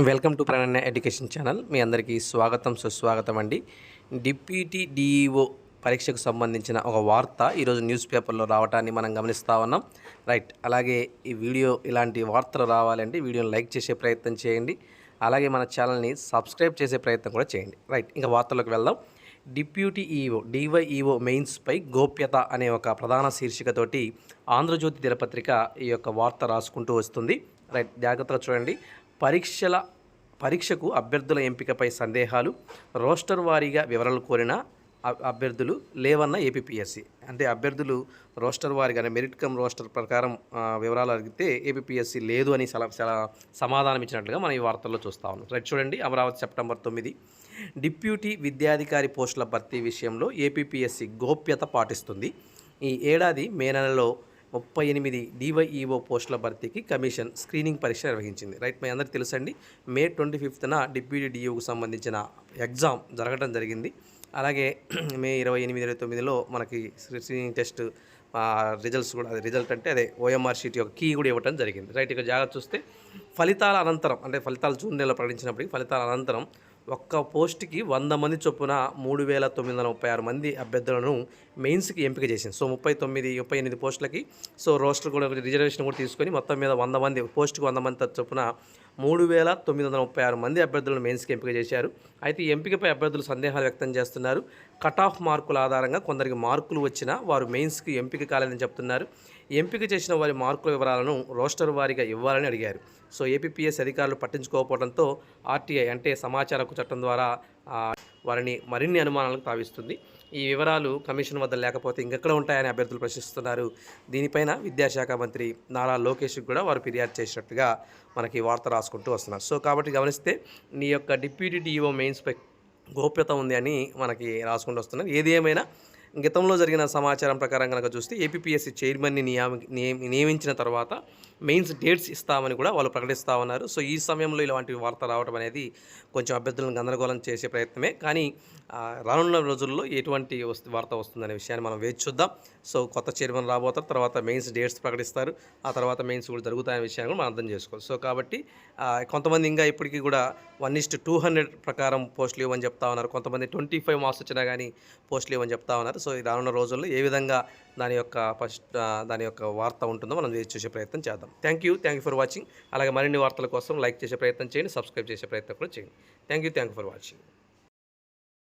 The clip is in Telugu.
Welcome to Prananya education channel. మీ అందరికీ స్వాగతం సుస్వాగతం అండి. డిప్యూటీ డిఈఓ పరీక్షకు సంబంధించిన ఒక వార్త ఈరోజు న్యూస్ పేపర్లో రావటాన్ని మనం గమనిస్తూ ఉన్నాం. రైట్ అలాగే ఈ వీడియో ఇలాంటి వార్తలు రావాలంటే వీడియోని లైక్ చేసే ప్రయత్నం చేయండి. అలాగే మన ఛానల్ని సబ్స్క్రైబ్ చేసే ప్రయత్నం కూడా చేయండి. రైట్ ఇంకా వార్తలకు వెళ్దాం. డిప్యూటీ ఈఓ డివైఈఓ మెయిన్స్పై గోప్యత అనే ఒక ప్రధాన శీర్షికతోటి ఆంధ్రజ్యోతి దినపత్రిక ఈ యొక్క వార్త రాసుకుంటూ వస్తుంది. రైట్ జాగ్రత్తగా చూడండి. పరీక్షల పరీక్షకు అభ్యర్థుల ఎంపికపై సందేహాలు రోస్టర్ వారీగా వివరాలు కోరిన అభ్యర్థులు లేవన్న ఏపీఎస్సి అంటే అభ్యర్థులు రోస్టర్ వారిగా మెరిట్ కమ్ రోస్టర్ ప్రకారం వివరాలు అడిగితే ఏపీఎస్సి లేదు అని సల సమాధానం ఇచ్చినట్లుగా మనం ఈ వార్తల్లో చూస్తా ఉన్నాం. రైట్ చూడండి అమరావతి సెప్టెంబర్ తొమ్మిది. డిప్యూటీ విద్యాధికారి పోస్టుల భర్తీ విషయంలో ఏపీఎస్సి గోప్యత పాటిస్తుంది. ఈ ఏడాది మే నెలలో ముప్పై ఎనిమిది డివైఈఓ పోస్టుల భర్తీకి కమిషన్ స్క్రీనింగ్ పరీక్ష నిర్వహించింది. రైట్ మీ అందరికీ తెలుసండి. మే ట్వంటీ ఫిఫ్త్న డిప్యూటీ డిఓకు సంబంధించిన ఎగ్జామ్ జరగడం జరిగింది. అలాగే మే ఇరవై ఎనిమిది ఇరవై తొమ్మిదిలో మనకి స్క్రీనింగ్ టెస్ట్ రిజల్ట్స్ కూడా అదే రిజల్ట్ అంటే అదే ఓఎంఆర్ షీట్ యొక్క కీ కూడా ఇవ్వడం జరిగింది. రైట్ ఇక జాగ్రత్త చూస్తే ఫలితాల అనంతరం అంటే ఫలితాలు జూన్ నెలలో ప్రకటించినప్పటికీ ఫలితాల అనంతరం ఒక్క పోస్ట్కి వంద మంది చొప్పున మూడు వేల తొమ్మిది వందల ముప్పై ఆరు మంది అభ్యర్థులను మెయిన్స్కి ఎంపిక చేసింది. సో ముప్పై తొమ్మిది ముప్పై ఎనిమిది పోస్టులకి సో రోస్టర్ కూడా రిజర్వేషన్ కూడా తీసుకొని మొత్తం మీద వంద మంది పోస్ట్కి వంద మంది చొప్పున మూడు వేల తొమ్మిది వందల ముప్పై ఆరు మంది అభ్యర్థులను మెయిన్స్కి ఎంపిక చేశారు. అయితే ఈ ఎంపికపై అభ్యర్థులు సందేహాలు వ్యక్తం చేస్తున్నారు. కట్ ఆఫ్ మార్కుల ఆధారంగా కొందరికి మార్కులు వచ్చినా వారు మెయిన్స్కి ఎంపిక కాలేదని చెప్తున్నారు. ఎంపిక చేసిన వారి మార్కుల వివరాలను రోస్టర్ వారీగా ఇవ్వాలని అడిగారు. సో ఏపీపీఎస్ అధికారులు పట్టించుకోకపోవడంతో ఆర్టీఐ అంటే సమాచార చట్టం ద్వారా వారిని మరిన్ని అనుమానాలకు తావిస్తుంది. ఈ వివరాలు కమిషన్ వద్ద లేకపోతే ఇంకెక్కడ ఉంటాయని అభ్యర్థులు ప్రశ్నిస్తున్నారు. దీనిపైన విద్యాశాఖ మంత్రి నారా లోకేష్కి కూడా వారు ఫిర్యాదు చేసినట్టుగా మనకి వార్త రాసుకుంటూ వస్తున్నారు. సో కాబట్టి గమనిస్తే నీ యొక్క డిప్యూటీ డిఈఓ మెయిన్స్పై గోప్యత ఉంది అని మనకి రాసుకుంటూ వస్తున్నారు. ఏది ఏమైనా గతంలో జరిగిన సమాచారం ప్రకారం కనుక చూస్తే ఏపీఎస్సీ చైర్మన్ని నియామ నియమించిన తర్వాత మెయిన్స్ డేట్స్ ఇస్తామని కూడా వాళ్ళు ప్రకటిస్తూ ఉన్నారు. సో ఈ సమయంలో ఇలాంటి వార్త రావడం అనేది కొంచెం అభ్యర్థులను గందరగోళం చేసే ప్రయత్నమే. కానీ రానున్న రోజుల్లో ఎటువంటి వస్తు వార్త వస్తుందనే విషయాన్ని మనం వేచి చూద్దాం. సో కొత్త చైర్మన్ రాబోతారు. తర్వాత మెయిన్స్ డేట్స్ ప్రకటిస్తారు. ఆ తర్వాత మెయిన్స్ కూడా జరుగుతాయనే విషయాన్ని కూడా మనం అర్థం చేసుకోవాలి. సో కాబట్టి కొంతమంది ఇంకా ఇప్పటికీ కూడా వన్ ఇస్ట్ టూ హండ్రెడ్ ప్రకారం పోస్టులు ఇవ్వని చెప్తా ఉన్నారు. కొంతమంది ట్వంటీ ఫైవ్ మార్క్స్ వచ్చినా కానీ పోస్టులు ఇవ్వని చెప్తా ఉన్నారు. సో ఈ రానున్న రోజుల్లో ఏ విధంగా దాని యొక్క ఫస్ట్ దాని యొక్క వార్త ఉంటుందో మనం చూసే ప్రయత్నం చేద్దాం. Thank you thank you for watching. అలాగే మరిన్ని వార్తల కోసం లైక్ చేసే ప్రయత్నం చేయండి సబ్స్క్రైబ్ చేసే ప్రయత్నం కూడా చేయండి. Thank you thank you for watching.